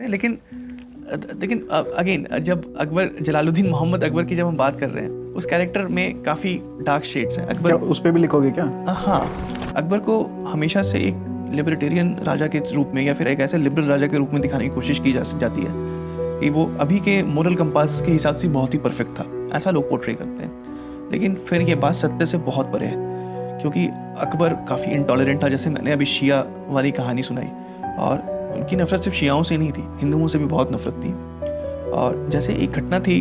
नहीं, लेकिन लेकिन अगेन जब अकबर जलालुद्दीन मोहम्मद अकबर की जब हम बात कर रहे हैं उस कैरेक्टर में काफ़ी डार्क शेड्स हैं। अकबर उस पर भी लिखोगे क्या? हाँ। अकबर को हमेशा से एक लिबर्टेरियन राजा के रूप में या फिर एक ऐसे लिबरल राजा के रूप में दिखाने की कोशिश की जा जाती है कि वो अभी के मोरल कंपास के हिसाब से बहुत ही परफेक्ट था। ऐसा लोग पोर्ट्रे करते हैं। लेकिन फिर ये बात सत्य से बहुत परे है क्योंकि अकबर काफ़ी इंटॉलरेंट था जैसे मैंने अभी शिया वाली कहानी सुनाई। और उनकी नफरत सिर्फ़ शियाओं से नहीं थी, हिंदुओं से भी बहुत नफरत थी। और जैसे एक घटना थी,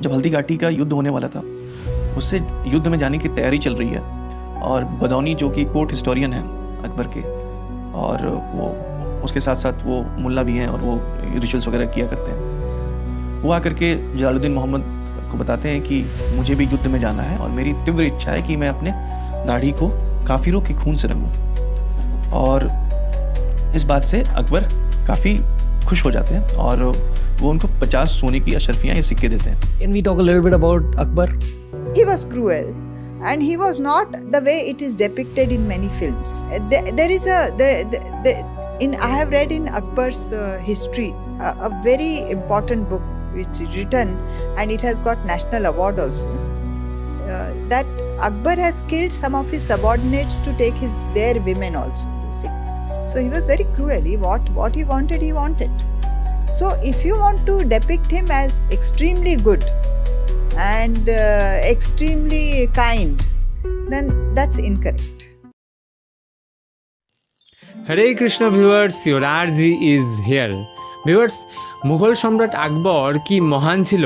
जब हल्दी घाटी का युद्ध होने वाला था, उससे युद्ध में जाने की तैयारी चल रही है, और बदौनी जो कि कोर्ट हिस्टोरियन है, अकबर के, और वो, उसके साथ साथ वो मुल्ला भी हैं और वो रिचुअल्स वगैरह किया करते हैं। वो आकर के जलालुद्दीन मोहम्मद को बताते हैं कि मुझे भी युद्ध में जाना है और मेरी तीव्र इच्छा है कि मैं अपने दाढ़ी को काफिरों के खून से रंगूं। और इस बात से अकबर काफ़ी खुश हो जाते हैं और वो उनको पचास सोने की अशरफियाँ या सिक्के देते हैं Can we talk a little bit about Akbar? He was cruel and he was not the way it is depicted in many films. There, there is a, the, the, the, in, I have read in Akbar's uh, history a, a very important book which is written and it has got national award also. Uh, that Akbar has killed some of his subordinates to take his their women also. You see, so he was very cruel. He what what he wanted, he wanted. So if you want to depict him as extremely good and uh, extremely kind, then that's incorrect. Hare Krishna viewers your R G is here viewers Mughal সম্রাট আকবর কি মহান ছিল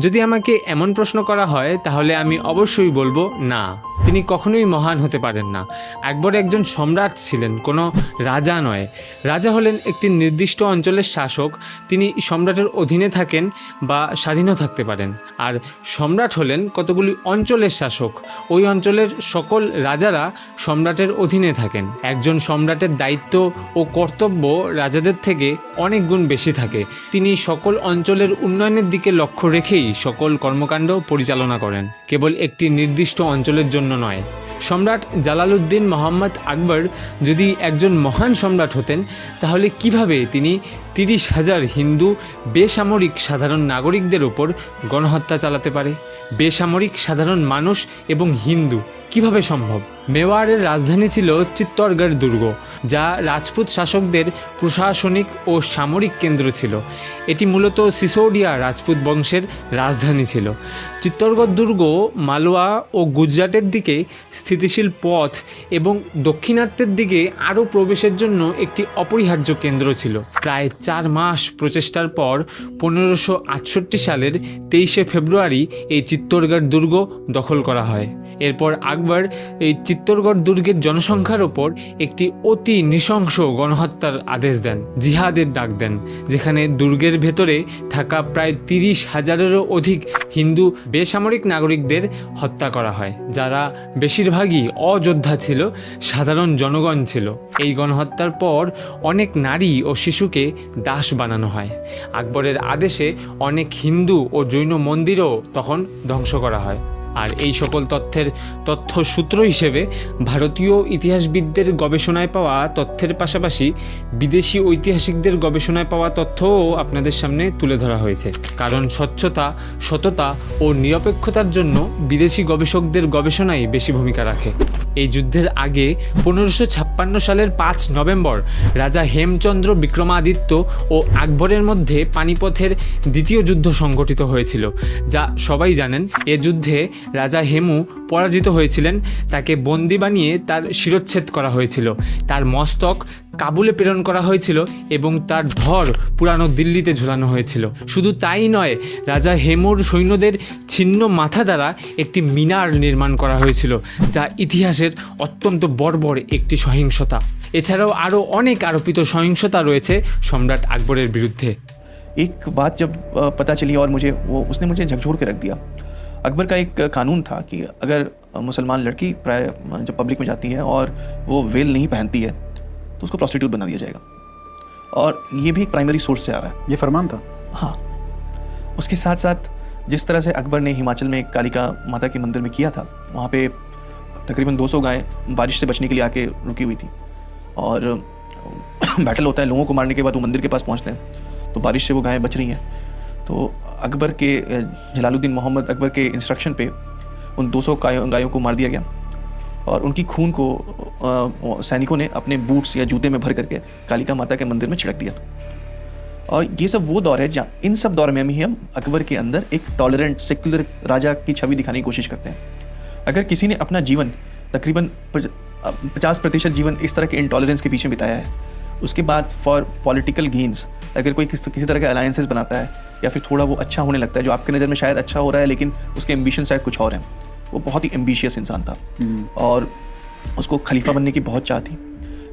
যদি আমাকে এমন প্রশ্ন করা হয়, তাহলে আমি অবশ্যই বলব, না, তিনি কখনোই মহান হতে পারেন না। আকবর একজন সম্রাট ছিলেন, কোনো রাজা নয়। রাজা হলেন একটি নির্দিষ্ট অঞ্চলের শাসক। তিনি সম্রাটের অধীনে থাকেন বা স্বাধীনও থাকতে পারেন। আর সম্রাট হলেন কতগুলি অঞ্চলের শাসক। ওই অঞ্চলের সকল রাজারা সম্রাটের অধীনে থাকেন। একজন সম্রাটের দায়িত্ব ও কর্তব্য রাজাদের থেকে অনেক গুণ বেশি থাকে। তিনি সকল অঞ্চলের উন্নয়নের দিকে লক্ষ্য রেখেই সকল কর্মকাণ্ড পরিচালনা করেন। কেবল একটি নির্দিষ্ট অঞ্চলের জন্য নয়। সম্রাট জালালউদ্দিন মোহাম্মদ আকবর যদি একজন মহান সম্রাট হতেন, তাহলে কীভাবে তিনি তিরিশ হাজার হিন্দু বেসামরিক সাধারণ নাগরিকদের ওপর গণহত্যা চালাতে পারে? বেসামরিক সাধারণ মানুষ এবং হিন্দু কীভাবে সম্ভব? মেওয়ারের রাজধানী ছিল চিত্তরগড় দুর্গ, যা রাজপুত শাসকদের প্রশাসনিক ও সামরিক কেন্দ্র ছিল। এটি মূলত সিসোডিয়া রাজপুত বংশের রাজধানী ছিল। চিত্তরগড় দুর্গ, মালওয়া ও গুজরাটের দিকে স্থিতিশীল পথ এবং দক্ষিণাত্যের দিকে আরও প্রবেশের জন্য একটি অপরিহার্য কেন্দ্র ছিল। প্রায় চার মাস প্রচেষ্টার পর পনেরোশো সালের তেইশে ফেব্রুয়ারি এই চিত্তরগড় দুর্গ দখল করা হয়। এরপর আকবর এই চিত্তরগড় দুর্গের জনসংখ্যার ওপর একটি অতি নৃশংস গণহত্যার আদেশ দেন, জিহাদের ডাক দেন, যেখানে দুর্গের ভেতরে থাকা প্রায় তিরিশ হাজারেরও অধিক হিন্দু বেসামরিক নাগরিকদের হত্যা করা হয়, যারা বেশিরভাগই অযোদ্ধা ছিল, সাধারণ জনগণ ছিল। এই গণহত্যার পর অনেক নারী ও শিশুকে দাস বানানো হয়। আকবরের আদেশে অনেক হিন্দু ও জৈন মন্দিরও তখন ধ্বংস করা হয়। আর এই সকল তথ্যের তথ্য সূত্র হিসেবে ভারতীয় ইতিহাসবিদদের গবেষণায় পাওয়া তথ্যের পাশাপাশি বিদেশি ঐতিহাসিকদের গবেষণায় পাওয়া তথ্যও আপনাদের সামনে তুলে ধরা হয়েছে। কারণ স্বচ্ছতা, সততা ও নিরপেক্ষতার জন্য বিদেশি গবেষকদের গবেষণাই বেশি ভূমিকা রাখে। এই যুদ্ধের আগে পনেরোশো ছাপ্পান্ন সালের পাঁচ নভেম্বর রাজা হেমচন্দ্র বিক্রমাদিত্য ও আকবরের মধ্যে পানিপথের দ্বিতীয় যুদ্ধ সংঘটিত হয়েছিল, যা সবাই জানেন, এ যুদ্ধে রাজা হেমু পরাজিত হয়েছিলেন তাকে বন্দি বানিয়ে তার শিরচ্ছেদ করা হয়েছিল তার মস্তক কাবুলে প্রেরণ করা হয়েছিল এবং তার ধর পুরানো দিল্লিতে ঝুলানো হয়েছিল শুধু তাই নয় রাজা হেমুর সৈন্যদের ছিন্ন মাথা দ্বারা একটি মিনার নির্মাণ করা হয়েছিল যা ইতিহাসের অত্যন্ত বর্বর একটি সহিংসতা এছাড়াও আরও অনেক আরোপিত সহিংসতা রয়েছে সম্রাট আকবরের বিরুদ্ধে एक बात जब अ, पता चली और मुझे वो उसने मुझे झकझोर के रख दिया अकबर का एक कानून था कि अगर मुसलमान लड़की प्राय जब पब्लिक में जाती है और वो वेल नहीं पहनती है तो उसको प्रॉस्टिट्यूट बना दिया जाएगा। और ये भी एक प्राइमरी सोर्स से आ रहा है। ये फरमान था? हाँ। उसके साथ साथ जिस तरह से अकबर ने हिमाचल में कालिका माता के मंदिर में किया था वहाँ पे तकरीबन 200 गायें बारिश से बचने के लिए आके रुकी हुई थी। और बैटल होता है लोगों को मारने के बाद वो मंदिर के पास पहुँचते हैं तो बारिश से वो गायें बच रही हैं। तो अकबर के जलालुद्दीन मोहम्मद अकबर के इंस्ट्रक्शन पे उन 200 सौ गायों को मार दिया गया। और उनकी खून को सैनिकों ने अपने बूट्स या जूते में भर करके कालिका माता के मंदिर में छिड़क दिया। और ये सब वो दौर है जहाँ, इन सब दौर में ही हम अकबर के अंदर एक टॉलरेंट सेक्युलर राजा की छवि दिखाने की कोशिश करते हैं। अगर किसी ने अपना जीवन, तकरीबन पचास प्रतिशत जीवन इस तरह के इंटॉलरेंस के पीछे बिताया है उसके बाद फॉर पॉलिटिकल गेंस अगर कोई किस, किसी तरह के अलायंसेस बनाता है या फिर थोड़ा वो अच्छा होने लगता है जो आपके नज़र में शायद अच्छा हो रहा है लेकिन उसके एम्बिशन शायद कुछ और हैं। वो बहुत ही एम्बिशियस इंसान था। और उसको खलीफा बनने की बहुत चाह थी।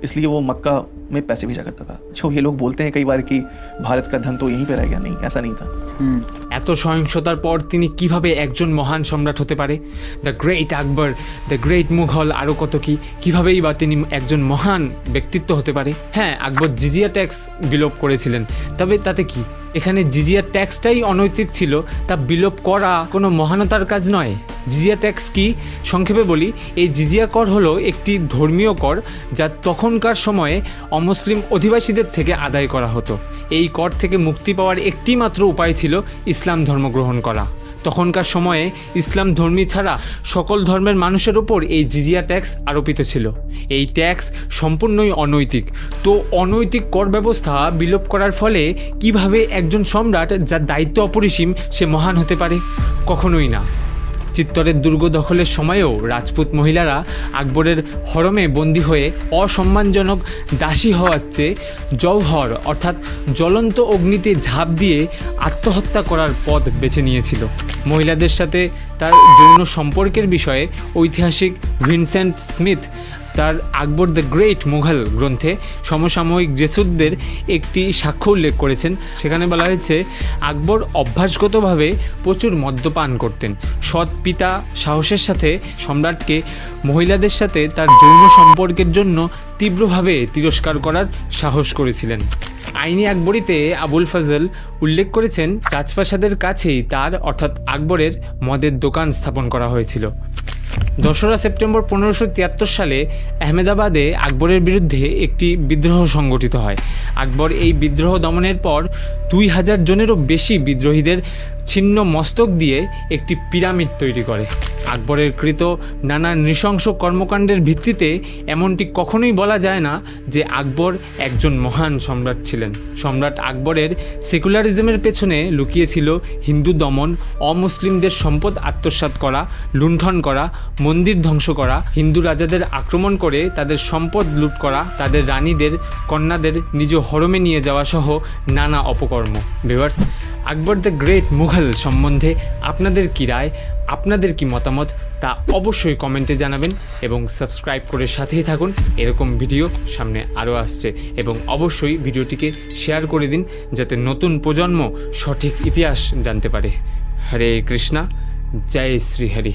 इसलिए वो मक्का में पैसे भेजा करता था। जो ये लोग बोलते हैं कई बार कि भारत का धन तो यहीं पर रह गया। नहीं ऐसा नहीं था। এত সহিংসতার পর তিনি কীভাবে একজন মহান সম্রাট হতে পারে? The great Akbar the great Mughal আরও কত কী? কীভাবেই বা তিনি একজন মহান ব্যক্তিত্ব হতে পারে? হ্যাঁ আকবর জিজিয়া ট্যাক্স বিলোপ করেছিলেন। তবে তাতে কি? এখানে জিজিয়া ট্যাক্সটাই অনৈতিক ছিল, তা বিলোপ করা কোনো মহানতার কাজ নয়। জিজিয়া ট্যাক্স কি? সংক্ষেপে বলি, এই জিজিয়া কর হলো একটি ধর্মীয় কর যা তখনকার সময়ে অমুসলিম অধিবাসীদের থেকে আদায় করা হতো। এই কর থেকে মুক্তি পাওয়ার একটি মাত্র উপায় ছিল ইসলাম ধর্ম গ্রহণ করা। তখনকার সময়ে ইসলাম ধর্মী ছাড়া সকল ধর্মের মানুষের ওপর এই জিজিয়া ট্যাক্স আরোপিত ছিল। এই ট্যাক্স সম্পূর্ণই অনৈতিক। তো অনৈতিক কর ব্যবস্থা বিলোপ করার ফলে কীভাবে একজন সম্রাট যার দায়িত্ব অপরিসীম সে মহান হতে পারে? কখনোই না। চিত্তরের দুর্গ দখলের সময়েও রাজপুত মহিলারা আকবরের হরমে বন্দী হয়ে অসম্মানজনক দাসী হওয়ার চেয়ে জওহর, অর্থাৎ জ্বলন্ত অগ্নিতে ঝাঁপ দিয়ে আত্মহত্যা করার পথ বেছে নিয়েছিল। মহিলাদের সাথে তার যৌন সম্পর্কের বিষয়ে ঐতিহাসিক ভিনসেন্ট স্মিথ তার আকবর দ্য গ্রেট মুঘল গ্রন্থে সমসাময়িক জেসুদদের একটি সাক্ষ্য উল্লেখ করেছেন। সেখানে বলা হয়েছে, আকবর অভ্যাসগতভাবে প্রচুর মদ্যপান করতেন। সৎ পিতা সাহসের সাথে সম্রাটকে, মহিলাদের সাথে তার যৌন সম্পর্কের জন্য তীব্রভাবে তিরস্কার করার সাহস করেছিলেন। আইনি আকবরীতে আবুল ফজল উল্লেখ করেছেন, রাজপ্রাসাদের কাছেই তার, অর্থাৎ আকবরের, মদের দোকান স্থাপন করা হয়েছিল। দোসরা সেপ্টেম্বর পনেরোশো তিয়াত্তর সালে আহমেদাবাদে আকবরের বিরুদ্ধে একটি বিদ্রোহ সংগঠিত হয়। আকবর এই বিদ্রোহ দমনের পর দুই হাজার জনেরও বেশি বিদ্রোহীদের ছিন্ন মস্তক দিয়ে একটি পিরামিড তৈরি করে। আকবরের কৃত নানা নৃশংস কর্মকাণ্ডের ভিত্তিতে এমনটি কখনোই বলা যায় না যে আকবর একজন মহান সম্রাট ছিলেন। সম্রাট আকবরের সেকুলারিজমের পেছনে লুকিয়েছিল হিন্দু দমন, অমুসলিমদের সম্পদ আত্মসাৎ করা, লুণ্ঠন করা, মন্দির ধ্বংস করা, হিন্দু রাজাদের আক্রমণ করে তাদের সম্পদ লুট করা, তাদের রানীদের, কন্যাদের নিজ হরমে নিয়ে যাওয়া সহ নানা অপকর্ম। Viewers Akbar the great Mughal সম্বন্ধে আপনাদের কী রায়? আপনাদের কি মতামত তা অবশ্যই কমেন্টে জানাবেন এবং সাবস্ক্রাইব করে সাথেই থাকুন। এরকম ভিডিও সামনে আরও আসছে এবং অবশ্যই ভিডিওটিকে শেয়ার করে দিন যাতে নতুন প্রজন্ম সঠিক ইতিহাস জানতে পারে। হরে কৃষ্ণা, জয় শ্রী হরি